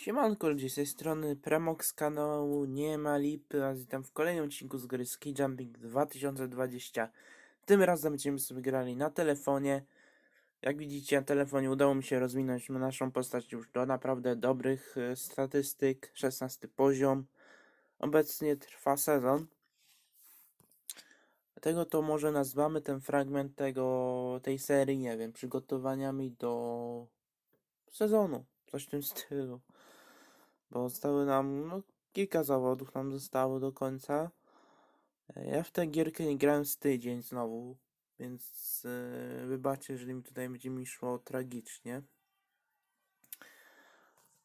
Siemanko ludzie, z tej strony Premox z kanału Nie ma lipy, a witam w kolejnym odcinku z gry Ski Jumping 2020. Tym razem będziemy sobie grali na telefonie. Jak widzicie na telefonie udało mi się rozwinąć naszą postać już do naprawdę dobrych e, statystyk. 16 poziom. Obecnie trwa sezon. Dlatego to może nazwamy ten fragment tego, tej serii, nie wiem, przygotowaniami do sezonu. Coś w tym stylu bo zostały nam, no kilka zawodów nam zostało do końca. Ja w tę gierkę nie grałem z tydzień znowu, więc e, wybaczcie, jeżeli mi tutaj będzie mi szło tragicznie.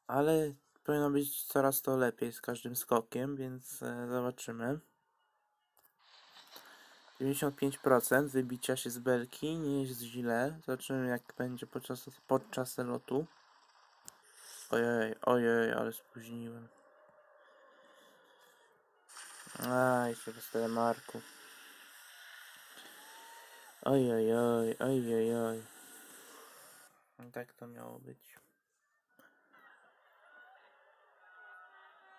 Ale powinno być coraz to lepiej z każdym skokiem, więc e, zobaczymy. 95% wybicia się z belki, nie jest źle. Zobaczymy jak będzie podczas, podczas lotu. Ojej, ojej, ale spóźniłem. A, jeszcze bez telemarku. Oj, oj, oj, oj, oj, oj. No Tak to miało być.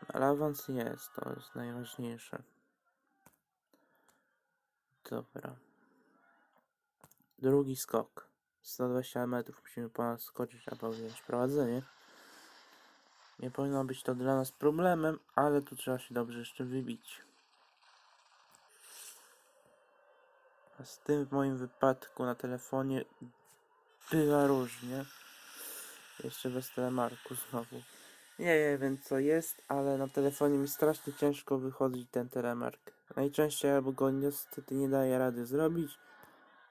Ale awans jest, to jest najważniejsze. Dobra. Drugi skok. 120 metrów musimy ponad skoczyć, aby wziąć prowadzenie. Nie powinno być to dla nas problemem, ale tu trzeba się dobrze jeszcze wybić. A z tym w moim wypadku na telefonie bywa różnie. Jeszcze bez telemarku znowu. Nie wiem co jest, ale na telefonie mi strasznie ciężko wychodzić ten telemark. Najczęściej albo go niestety nie daje rady zrobić,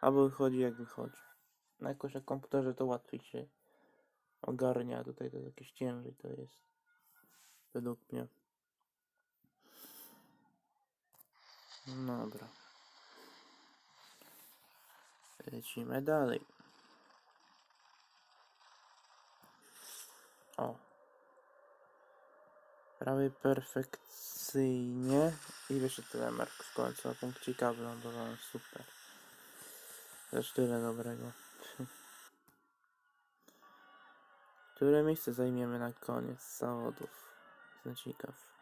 albo wychodzi jak wychodzi. Na jakoś na komputerze to łatwiej się ogarnia, tutaj to jakieś ciężej to jest. Według mnie. No Dobra. Lecimy dalej. O. Prawie perfekcyjnie. I wyszedł telemark w końcu. A punkt ciekawy lądowałem. Super. Też tyle dobrego. Które miejsce zajmiemy na koniec zawodów? Ciekaw.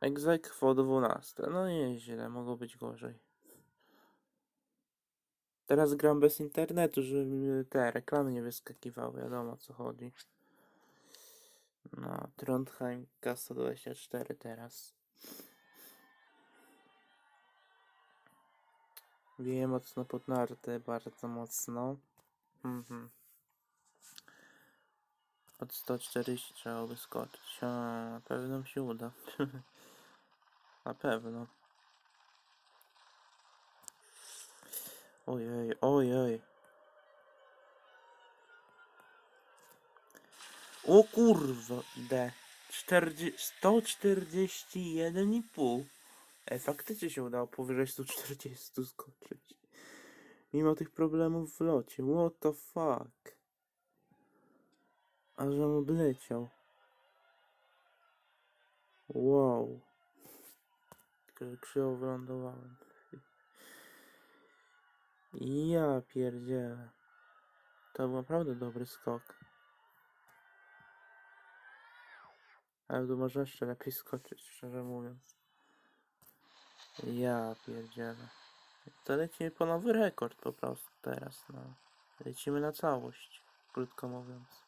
Egzekwo 12. No nie źle, mogło być gorzej. Teraz gram bez internetu, żeby te reklamy nie wyskakiwały, wiadomo o co chodzi. No, Trondheim K124 teraz. Wieje mocno pod nartę, bardzo mocno. Mhm. Od 140 trzeba wyskoczyć. A, na pewno mi się uda. na pewno. Ojej, ojej. O kurwa, D. 40, 141,5. E, faktycznie się udało powyżej 140 skoczyć. Mimo tych problemów w locie. What the fuck? Aż on odleciał. Wow. Tylko, że krzywo wylądowałem. Ja pierdzielę. To był naprawdę dobry skok. Ale tu można jeszcze lepiej skoczyć, szczerze mówiąc. Ja pierdzielę. To lecimy po nowy rekord po prostu teraz, no. Lecimy na całość, krótko mówiąc.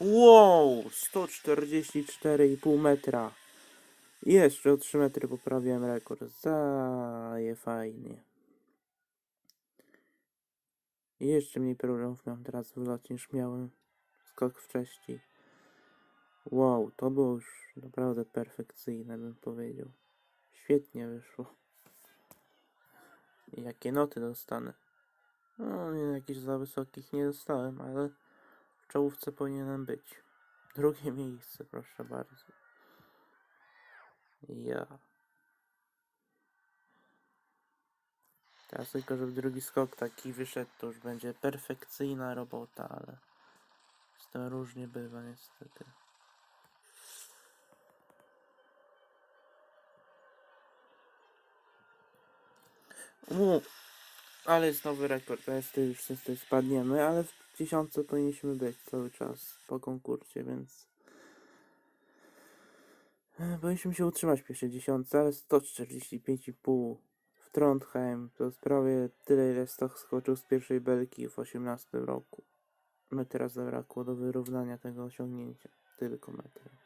Wow! 144,5 metra. Jeszcze o 3 metry poprawiłem rekord. Zaje fajnie. Jeszcze mniej problemów mam teraz w locie niż miałem skok wcześniej. Wow, to było już naprawdę perfekcyjne, bym powiedział. Świetnie wyszło. I jakie noty dostanę? No, jakichś za wysokich nie dostałem, ale w czołówce powinienem być. Drugie miejsce, proszę bardzo. Ja. Teraz tylko, żeby drugi skok taki wyszedł, to już będzie perfekcyjna robota, ale z tym różnie bywa niestety. Ale jest nowy rekord, teraz to już niestety spadniemy, ale w dziesiątce powinniśmy być cały czas po konkursie, więc e, powinniśmy się utrzymać w pierwszej dziesiątce, ale 145,5 w Trondheim to jest prawie tyle, ile Stoch skoczył z pierwszej belki w 18 roku. My teraz zabrakło do wyrównania tego osiągnięcia. Tylko metry.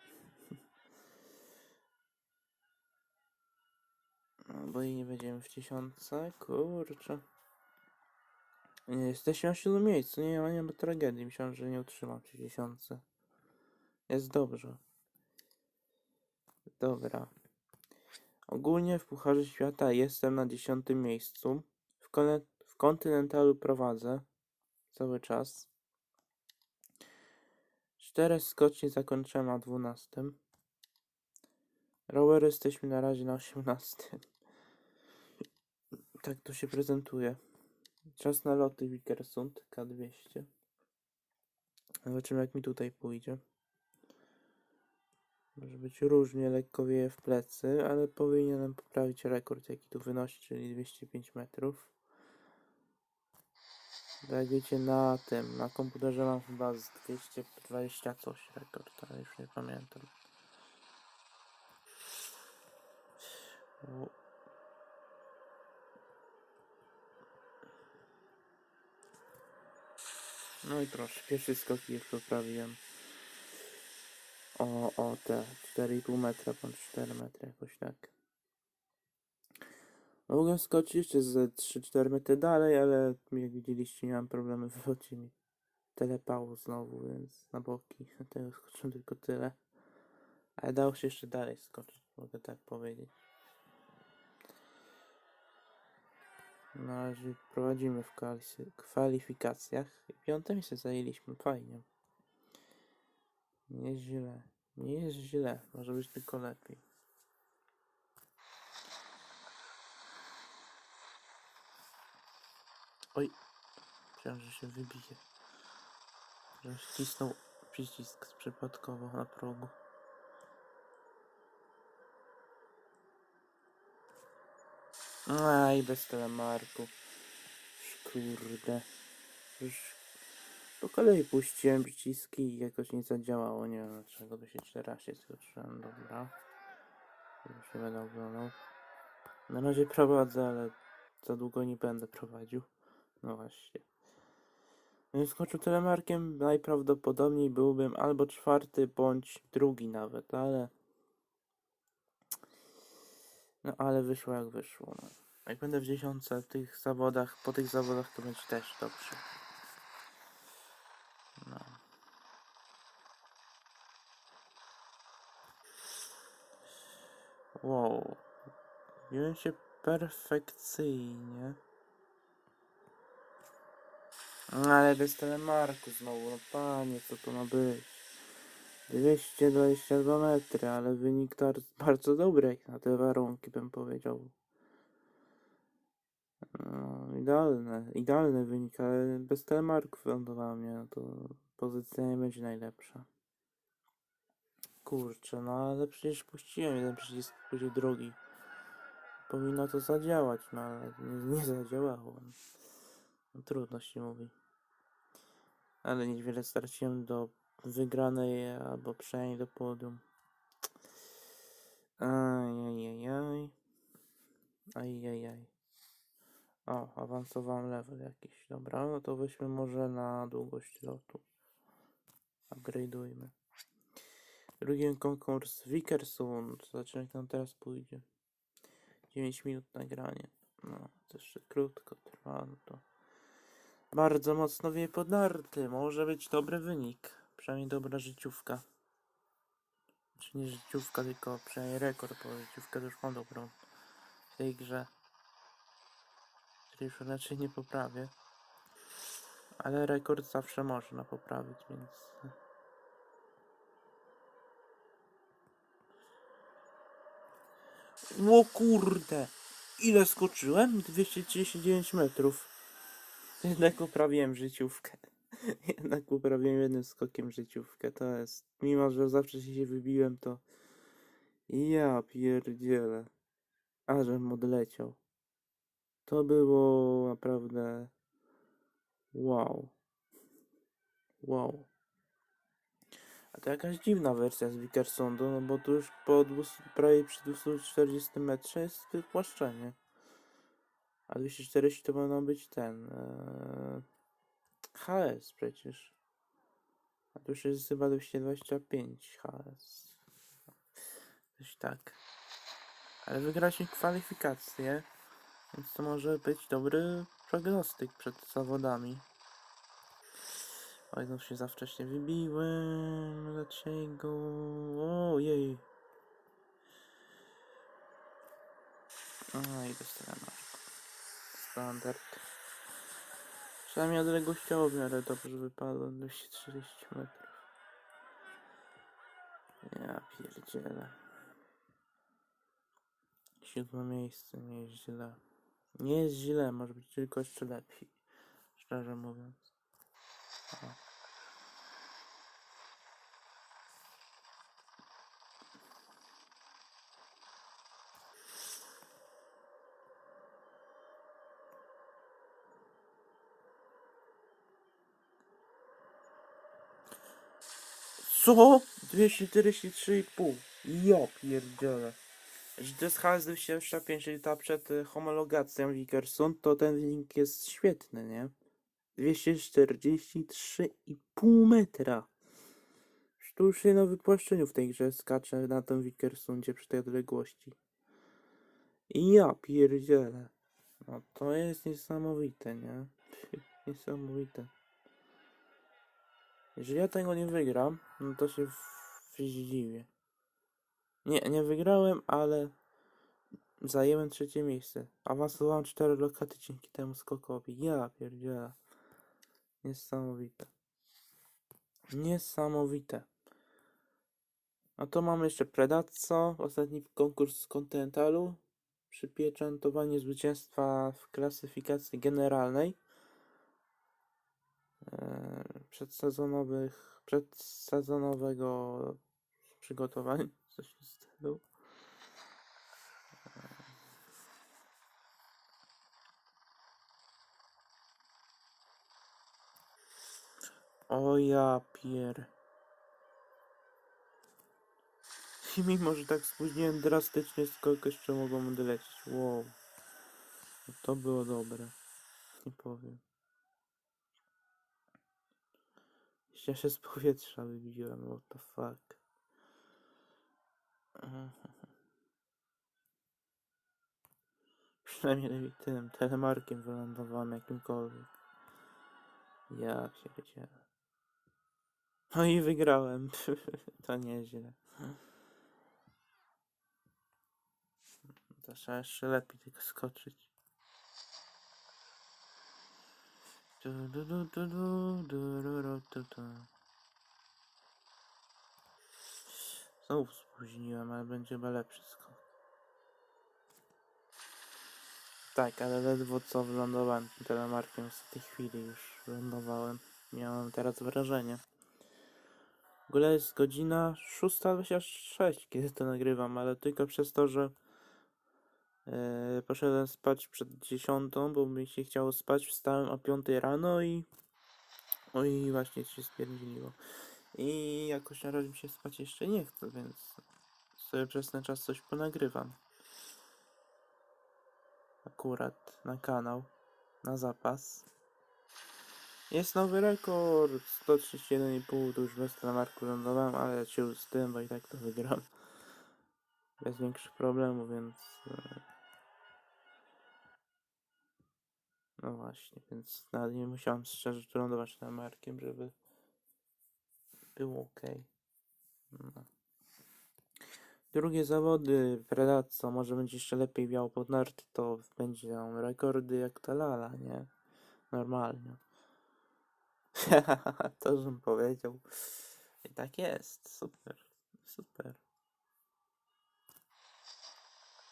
No, bo i nie będziemy w dziesiątce, kurczę. Nie, jesteśmy na siódmym miejscu, nie ma, nie ma tragedii. Myślałem, że nie utrzymam przy dziesiątce. Jest dobrze. Dobra. Ogólnie w Pucharze Świata jestem na dziesiątym miejscu. W, w kontynentalu prowadzę cały czas. Cztery skoczni zakończyłem na dwunastym. Rower jesteśmy na razie na osiemnastym. Tak to się prezentuje. Czas na loty Wikersund K200. Zobaczymy jak mi tutaj pójdzie. Może być różnie, lekko wieje w plecy, ale powinienem poprawić rekord jaki tu wynosi, czyli 205 metrów. Jak wiecie na tym, na komputerze mam chyba z 220 coś rekord, ale już nie pamiętam. No i proszę, pierwszy skok już poprawiłem. O, o te 4,5 metra bądź 4 metry, jakoś tak. Mogłem skoczyć jeszcze ze 3-4 metry dalej, ale jak widzieliście nie mam problemu w locie mi telepało znowu, więc na boki. Tego skoczyłem tylko tyle. Ale dało się jeszcze dalej skoczyć, mogę tak powiedzieć. Na razie prowadzimy w kwalifikacjach. I Piąte miejsce zajęliśmy, fajnie. Nie jest źle. Nie jest źle, może być tylko lepiej. Oj, myślałem, że się wybije. Że ścisnął przycisk przypadkowo na progu. Aj, bez telemarku. Kurde. Już po kolei puściłem przyciski i jakoś nie zadziałało. Nie wiem dlaczego to się 14 skoczyłem. Dobra. Już nie będę oglądał. Na razie prowadzę, ale za długo nie będę prowadził. No właśnie. Skoczył telemarkiem, najprawdopodobniej byłbym albo czwarty, bądź drugi nawet, ale... No ale wyszło jak wyszło. No. Jak będę w dziesiątce w tych zawodach, po tych zawodach to będzie też dobrze. No. Wow. Biłem się perfekcyjnie. No, Ale bez telemarku znowu, no panie, co to ma być? 222 metry, ale wynik bardzo dobry na te warunki bym powiedział. No, idealne, idealny wynik, ale bez telemarków wylądowała mnie, no to pozycja nie będzie najlepsza. Kurczę, no ale przecież puściłem jeden przycisk, później drugi. Powinno to zadziałać, no ale nie, nie zadziałało. No, trudno się mówi. Ale niewiele straciłem do wygranej, albo przynajmniej do podium. Ajajajaj. Ajajaj. O, awansowałem level jakiś. Dobra, no to weźmy może na długość lotu. Upgrade'ujmy. Drugi konkurs Wikersund. Zobaczymy jak nam teraz pójdzie. 9 minut nagranie. No, to jeszcze krótko trwa, no to bardzo mocno wie podarty. Może być dobry wynik. Przynajmniej dobra życiówka. Czy nie życiówka, tylko przynajmniej rekord, bo życiówkę już mam dobrą w tej grze. Której już raczej nie poprawię. Ale rekord zawsze można poprawić, więc... O kurde! Ile skoczyłem? 239 metrów. Jednak poprawiłem życiówkę. Jednak poprawiłem jednym skokiem życiówkę. To jest. Mimo, że zawsze się wybiłem, to. Ja pierdzielę. A żem odleciał. To było naprawdę wow. Wow. A to jakaś dziwna wersja z Wickersondu, no bo tu już po 200, prawie przy 240 metrze jest wypłaszczenie. A 240 to powinno być ten. Ee, HS przecież. A tu już jest chyba 225 HS. Coś tak. Ale wygraliśmy kwalifikacje, więc to może być dobry prognostyk przed zawodami. Oj, no się za wcześnie wybiłem. Dlaczego? Ojej. No i dostałem. Standard. Przynajmniej odległościowo w miarę dobrze wypadło. 230 metrów. Ja pierdzielę. Siódme miejsce, nie jest źle. Nie jest źle, może być tylko jeszcze lepiej. Szczerze mówiąc. O. Co? 243,5. Ja pierdzielę. Że to jest HS 225, czyli ta przed y, homologacją Wickerson, to ten wynik jest świetny, nie? 243,5 metra. Się na wypłaszczeniu w tej grze skacze na tym Wickersundzie przy tej odległości. Ja pierdzielę. No to jest niesamowite, nie? Niesamowite. Jeżeli ja tego nie wygram, no to się zdziwię. Nie, nie wygrałem, ale zajęłem trzecie miejsce. Awansowałem cztery lokaty dzięki temu skokowi. Ja pierdzielę. Niesamowite. Niesamowite. A to mamy jeszcze Predazzo, ostatni konkurs z Continentalu. Przypieczętowanie zwycięstwa w klasyfikacji generalnej. E, przedsezonowych, przedsezonowego przygotowania, coś w stylu. E, o ja pier... I mimo, że tak spóźniłem drastycznie, skok jeszcze mogą dolecieć. Wow. To było dobre. Nie powiem. Jeszcze się z powietrza wybiłem, what the fuck. Przynajmniej tym telemarkiem wylądowałem jakimkolwiek. Ja pierdzielę. No i wygrałem. to nieźle. To trzeba jeszcze lepiej tylko skoczyć. Du, du, du, du, du, du, du, du, du. Znowu spóźniłem, ale będzie chyba lepszy skok. Tak, ale ledwo co wylądowałem tym telemarkiem z tej chwili już wylądowałem. Miałem teraz wrażenie. W ogóle jest godzina 6.26, kiedy to nagrywam, ale tylko przez to, że poszedłem spać przed 10, bo mi się chciało spać, wstałem o 5 rano i o i właśnie się spierdzieliło. I jakoś na razie mi się spać jeszcze nie chce, więc sobie przez ten czas coś ponagrywam. Akurat na kanał, na zapas. Jest nowy rekord, 131,5, to już bez telemarku lądowałem, ale ciul z tym, bo i tak to wygram. Bez większych problemów, więc... No właśnie, więc nawet nie musiałem szczerze lądować telemarkiem, żeby było ok. No. Drugie zawody, Predazzo, może będzie jeszcze lepiej wiało pod narty, to będzie tam rekordy jak ta lala, nie? Normalnie. to żem powiedział. I tak jest, super, super.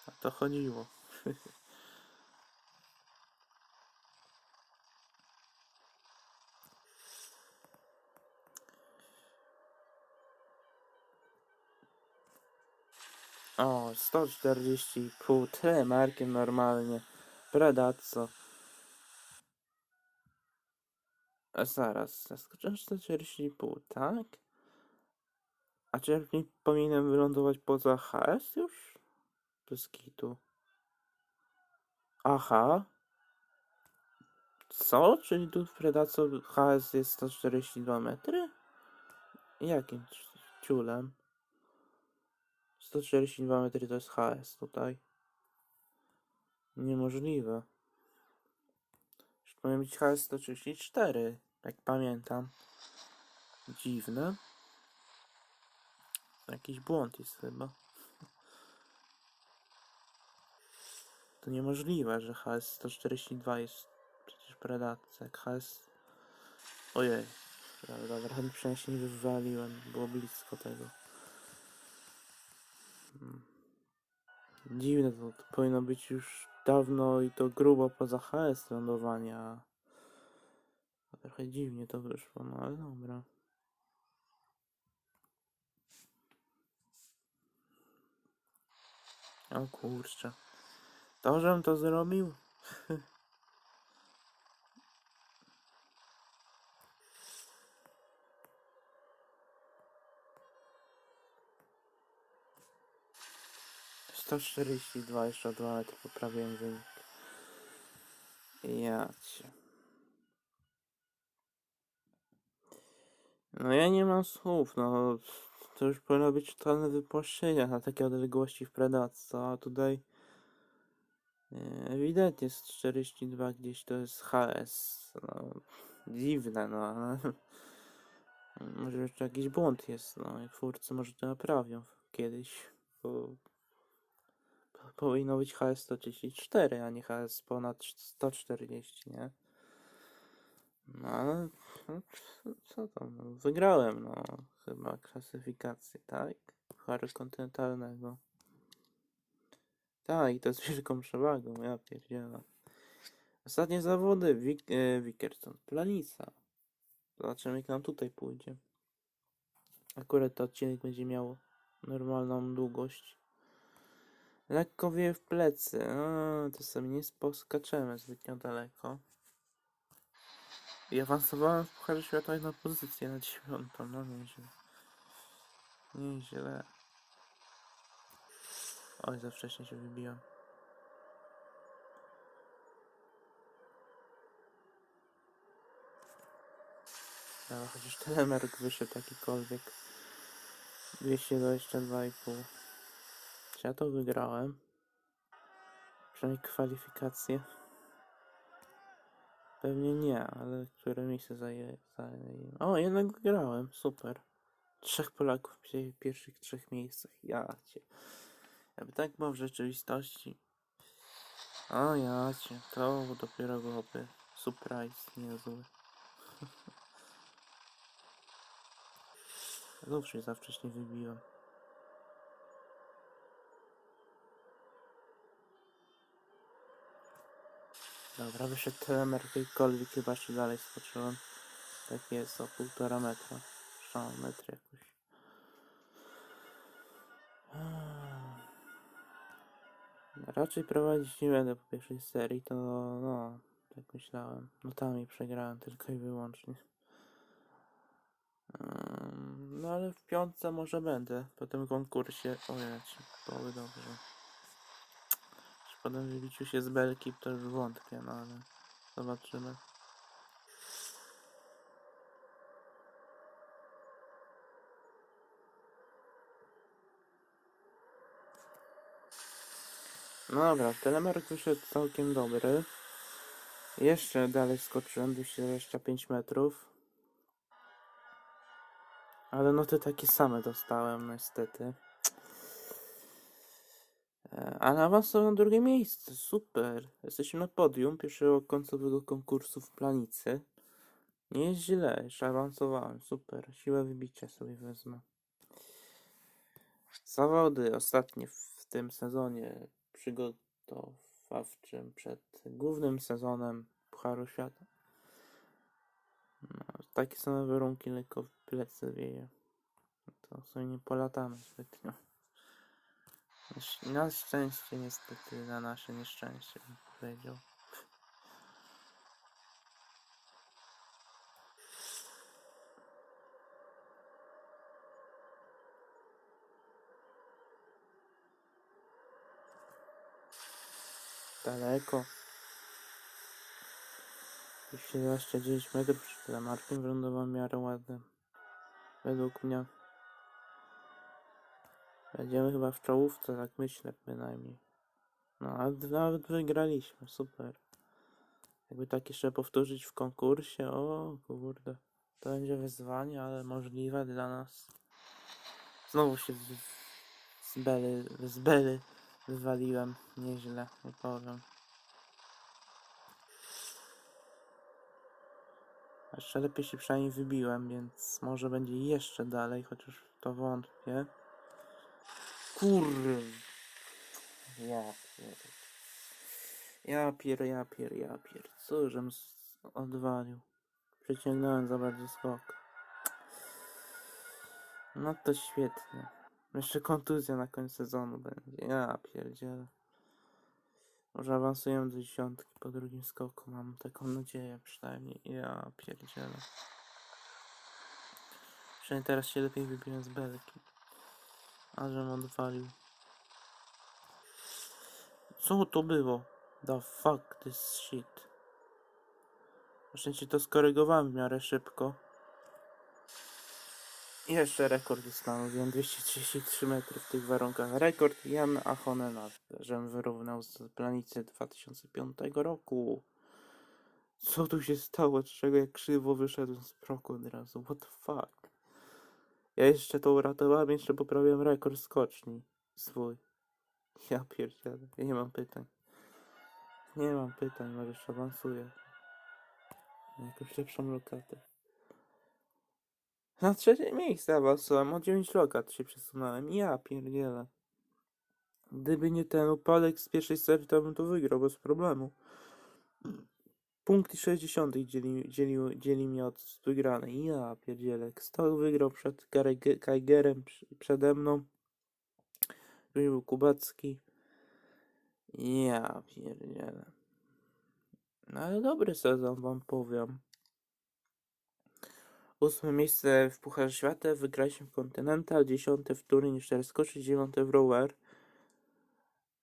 O to chodziło. O, 140,5 telemarkiem normalnie. Predazzo. A zaraz, zaskoczyłem 140,5, tak? A nie powinienem wylądować poza HS już? Bez kitu. Aha. Co? Czyli tu w Predaco HS jest 142 metry? Jakim ciulem? 142 metry to jest HS tutaj. Niemożliwe. Powinien być HS 134, jak pamiętam. Dziwne. Jakiś błąd jest chyba. To niemożliwe, że HS 142 jest przecież predacja. Jak HS... Ojej. Dobra, dobra, przynajmniej się nie wywaliłem. Było blisko tego. Hmm. Dziwne to, to powinno być już dawno i to grubo poza HS lądowania. Trochę dziwnie to wyszło, no ale dobra. O kurczę. To, żebym to zrobił? Sto czterdzieści dwa, jeszcze o dwa metry poprawiłem wynik. Ja. No ja nie mam słów, no to już powinno być totalne wypłaszczenie na takie odległości w predacji, a tutaj e, ewidentnie jest 42 gdzieś to jest HS, no dziwne, no ale może jeszcze jakiś błąd jest, no i twórcy może to naprawią kiedyś, bo powinno być HS 134, a nie HS ponad 140, nie? No ale no, co- co tam, no, wygrałem, no chyba klasyfikację, tak? Pucharu kontynentalnego. Tak, i to z wielką przewagą, ja pierdzielę. Ostatnie zawody, Wik e, Planica. Zobaczymy jak nam tutaj pójdzie. Akurat ten odcinek będzie miał normalną długość. Lekko wieje w plecy, a, to sobie nie poskaczemy zbytnio daleko. I awansowałem w Pucharze Świata jedną pozycję na dziewiątą, no nieźle. Nieźle. Oj, za wcześnie się wybiłem. Dobra, chociaż telemark wyszedł jakikolwiek. 222,5. Ja to wygrałem? Przynajmniej kwalifikacje. Pewnie nie, ale które miejsce zaję, zaję. O, jednak wygrałem, super. Trzech Polaków w pie- pierwszych trzech miejscach. Ja cię. Jakby tak było w rzeczywistości. O ja cię, to dopiero byłoby surprise niezły. Się za wcześnie wybiłem. Dobra, wyszedł telemer jakikolwiek, chyba się dalej skoczyłem. Tak jest, o półtora metra. Zresztą metr jakoś. Raczej prowadzić nie będę po pierwszej serii, to no, tak myślałem. No tam i przegrałem tylko i wyłącznie. No ale w piątce może będę po tym konkursie. O ja ci, byłoby dobrze. Czy po tym wybiciu się z belki to już wątpię, no ale zobaczymy. No dobra, telemark wyszedł całkiem dobry. Jeszcze dalej skoczyłem 225 metrów. Ale no to takie same dostałem niestety. Ale awansowałem na drugie miejsce, super. Jesteśmy na podium pierwszego końcowego konkursu w Planicy. Nie jest źle, jeszcze awansowałem, super. Siłę wybicia sobie wezmę. Zawody ostatnie w tym sezonie przygotowawczym przed głównym sezonem Pucharu Świata. No, takie same warunki, lekko w plecy wieje. To sobie nie polatamy zbytnio. Na sz- Na szczęście, niestety, na nasze nieszczęście. powiedział. Daleko. 229 metrów przed telemarkiem wylądował w miarę ładnie. Według mnie. Będziemy chyba w czołówce, tak myślę bynajmniej. No, a nawet wygraliśmy, super. Jakby tak jeszcze powtórzyć w konkursie, o kurde. To będzie wyzwanie, ale możliwe dla nas. Znowu się z, z bely, z wywaliłem. Nieźle, nie powiem. Jeszcze lepiej się przynajmniej wybiłem, więc może będzie jeszcze dalej, chociaż to wątpię. Kurry. Ja pier... Ja pier, ja pier, ja pier. Co żem odwalił? Przeciągnąłem za bardzo skok. No to świetnie. Jeszcze kontuzja na końcu sezonu będzie. Ja pierdzielę. Może awansujemy do dziesiątki po drugim skoku. Mam taką nadzieję przynajmniej. Ja pierdzielę. Przynajmniej teraz się lepiej wybiłem z belki. A żem odwalił. Co to było? The fuck this shit. Na szczęście to skorygowałem w miarę szybko. I jeszcze rekord ustanowiłem 233 metry w tych warunkach. Rekord Jan Achonena, żem wyrównał z planicy 2005 roku. Co tu się stało? Dlaczego jak krzywo wyszedłem z progu od razu? What the fuck? Ja jeszcze to uratowałem, jeszcze poprawiłem rekord skoczni swój. Ja pierdzielę, ja nie mam pytań. Nie mam pytań, może jeszcze awansuję. Na jakąś lepszą lokatę. Na trzecie miejsce awansowałem, o 9 lokat się przesunąłem. Ja pierdzielę. Gdyby nie ten upadek z pierwszej serii, to bym to wygrał bez problemu. Punkt 60 dzieli, dzieli, dzieli mnie od wygranej. Ja pierdzielę. Kto wygrał przed przy- przede mną. Później był Kubacki. Ja pierdzielę. No ale dobry sezon wam powiem. Ósme miejsce w Pucharze Świata, wygraliśmy w Continental, dziesiąte w turniej 4 skoczy, dziewiąte w rower.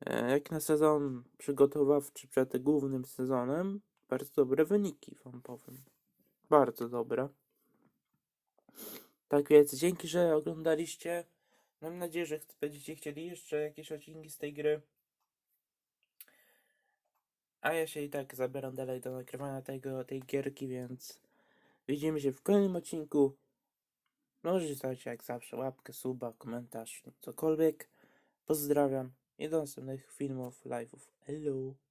E, Jak na sezon przygotowawczy przed głównym sezonem, bardzo dobre wyniki wam powiem. Bardzo dobre. Tak więc dzięki, że oglądaliście. Mam nadzieję, że będziecie chcieli jeszcze jakieś odcinki z tej gry. A ja się i tak zabieram dalej do nagrywania tego, tej gierki, więc widzimy się w kolejnym odcinku. Możecie zostawić jak zawsze łapkę, suba, komentarz, cokolwiek. Pozdrawiam i do następnych filmów, live'ów. Hello!